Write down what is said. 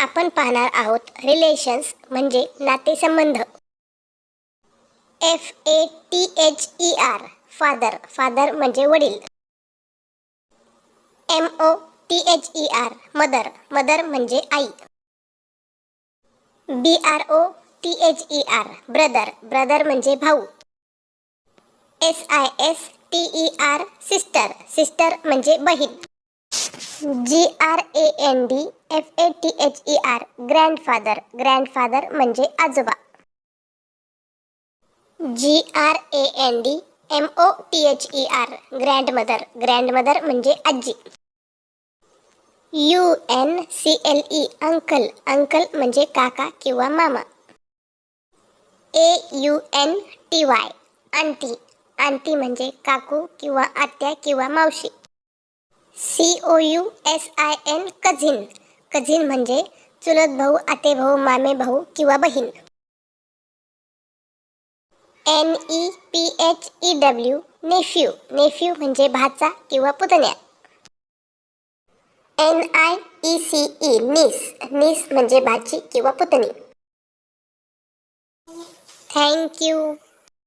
आपण पाहणार आहोत रिलेशन्स म्हणजे नातेसंबंध. F A T H E R father father म्हणजे वडील. M O T H E R mother mother म्हणजे आई. B R O T H E R brother brother म्हणजे भाऊ. S I S T E R sister sister म्हणजे बहीण. G R A N D F A T H E R grandfather grandfather म्हणजे आजोबा. G R A N D M O T H E R grandmother grandmother म्हणजे आजी. U N C L E uncle uncle म्हणजे काका किंवा मामा. A U N T Y aunty. Aunty म्हणजे काकू किंवा आत्या किंवा मावशी. C O U S I N cousin. Cousin म्हणजे चुलत भाऊ आते भाऊ मामे भाऊ किंवा बहीण. N E P H E W nephew nephew म्हणजे भाचा किंवा पुतण्या. N I E C E niece niece म्हणजे भाची किंवा पुतणी. थँक्यू